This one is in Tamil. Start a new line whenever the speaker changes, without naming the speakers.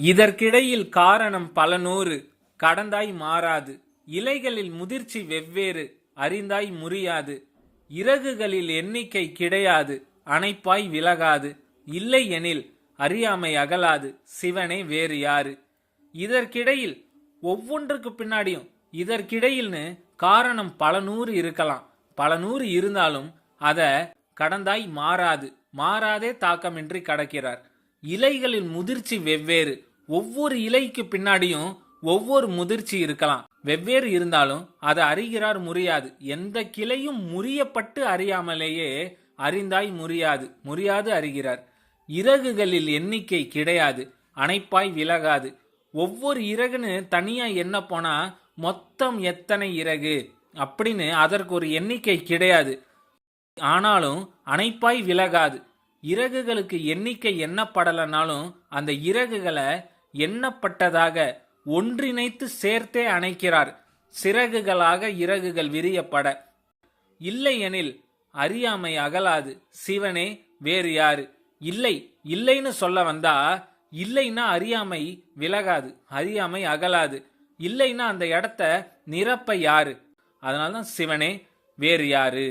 இதற்கிடையில் காரணம் பல நூறு. கடந்தாய் மாறாது. இலைகளில் முதிர்ச்சி வெவ்வேறு. அறிந்தாய் முறியாது. இறகுகளில் எண்ணிக்கை கிடையாது. அணைப்பாய் விலகாது. இல்லை எனில் அறியாமை அகலாது. சிவனே வேறு யாரு? இதற்கிடையில் ஒவ்வொன்றுக்கு பின்னாடியும் இதற்கிடையில்னு காரணம் பல நூறு இருக்கலாம். பல நூறு இருந்தாலும் அத கடந்தாய் மாறாது. மாறாதே தாக்கமின்றி கடக்கிறார். இலைகளின் முதிர்ச்சி வெவ்வேறு. ஒவ்வொரு இலைக்கு பின்னாடியும் ஒவ்வொரு முதிர்ச்சி இருக்கலாம். வெவ்வேறு இருந்தாலும் அதை அறிகிறார் முறியாது. எந்த கிளையும் முறியப்பட்டு அறியாமலேயே அறிந்தாய் முறியாது. முறியாது அறிகிறார். இறகுகளில் எண்ணிக்கை கிடையாது. அணைப்பாய் விலகாது. ஒவ்வொரு இறகுன்னு தனியா என்ன போனா மொத்தம் எத்தனை இறகு? அப்படின்னு அதற்கு ஒரு எண்ணிக்கை கிடையாது. ஆனாலும் அணைப்பாய் விலகாது. இறகுகளுக்கு எண்ணிக்கை எண்ணப்படலைனாலும் அந்த இறகுகளை எண்ணப்பட்டதாக ஒன்றிணைத்து சேர்த்தே அணைக்கிறார். சிறகுகளாக இறகுகள் விரியப்பட. இல்லையெனில் அறியாமை அகலாது. சிவனே வேறு யாரு? இல்லை இல்லைன்னு சொல்ல வந்தா இல்லைன்னா அறியாமை விலகாது. அறியாமை அகலாது. இல்லைன்னா அந்த இடத்த நிரப்ப யாரு? அதனால்தான் சிவனே வேறு யாரு?